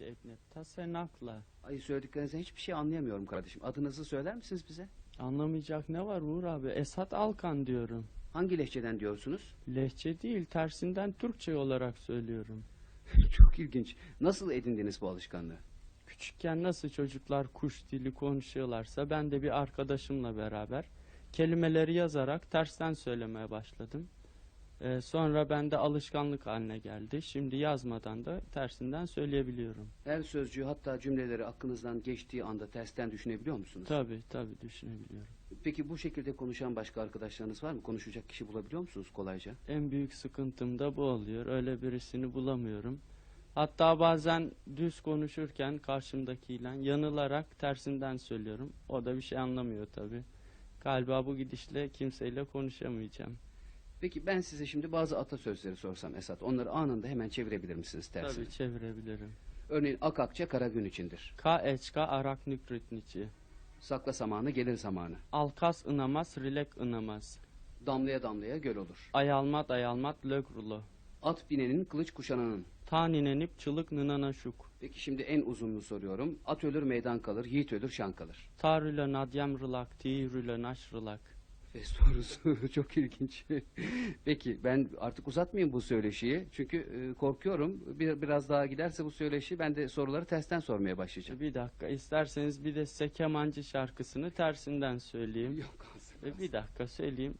Etnet tasenakla. Ay söylediklerinizden hiçbir şey anlayamıyorum kardeşim. Adınızı söyler misiniz bize? Anlamayacak ne var Uğur abi? Esat Alkan diyorum. Hangi lehçeden diyorsunuz? Lehçe değil tersinden Türkçe olarak söylüyorum. Çok ilginç. Nasıl edindiniz bu alışkanlığı? Küçükken nasıl çocuklar kuş dili konuşuyorlarsa ben de bir arkadaşımla beraber kelimeleri yazarak tersten söylemeye başladım. Ee, sonra bende alışkanlık haline geldi. Şimdi yazmadan da tersinden söyleyebiliyorum. Her sözcüğü hatta cümleleri aklınızdan geçtiği anda tersten düşünebiliyor musunuz? Tabii tabii düşünebiliyorum. Peki bu şekilde konuşan başka arkadaşlarınız var mı? Konuşacak kişi bulabiliyor musunuz kolayca? En büyük sıkıntım da bu oluyor. Öyle birisini bulamıyorum. Hatta bazen düz konuşurken karşımdakiyle yanılarak tersinden söylüyorum. O da bir şey anlamıyor tabii. Galiba bu gidişle kimseyle konuşamayacağım. Peki ben size şimdi bazı atasözleri sorsam Esat. Onları anında hemen çevirebilir misiniz tersine? Tabii çevirebilirim. Örneğin ak akça kara gün içindir. Ka eçka arak nükritnici. Sakla zamanı gelir zamanı. Alkas ınamaz, rilek ınamaz. Damlaya damlaya göl olur. Ayalmat ayalmat lögrulo. At binenin kılıç kuşananın. Taninenip çılık nınana şuk. Peki şimdi en uzununu soruyorum. At ölür meydan kalır, yiğit ölür şan kalır. Tarüle nadyam rılak, tihrüle naş rılak. Ve sorusu çok ilginç. Peki ben artık uzatmayayım bu söyleşiyi. Çünkü e, korkuyorum bir, biraz daha giderse bu söyleşi ben de soruları tersten sormaya başlayacağım. Bir dakika isterseniz bir de size kemancı şarkısını tersinden söyleyeyim. Yok kalsın. Ve bir dakika söyleyeyim.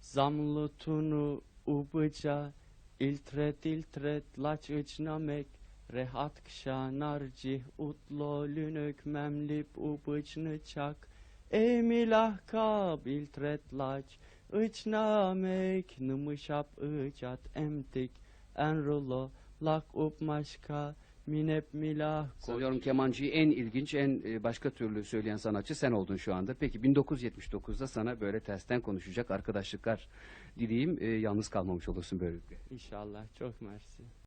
Zamlı tunu ubıca iltret iltret laç ıçnamek rehat kşa narcih utlo lünök memlip ubıçnı çak emilah kab iltret laç ıçnamek nımışap ıçat emtik enrulo lak upmaşka minep milah. Sanıyorum kemancıyı en ilginç, en e, başka türlü söyleyen sanatçı sen oldun şu anda. Peki 1979'da sana böyle tersten konuşacak arkadaşlıklar dileyim. E, yalnız kalmamış olursun böylelikle. İnşallah çok mersi.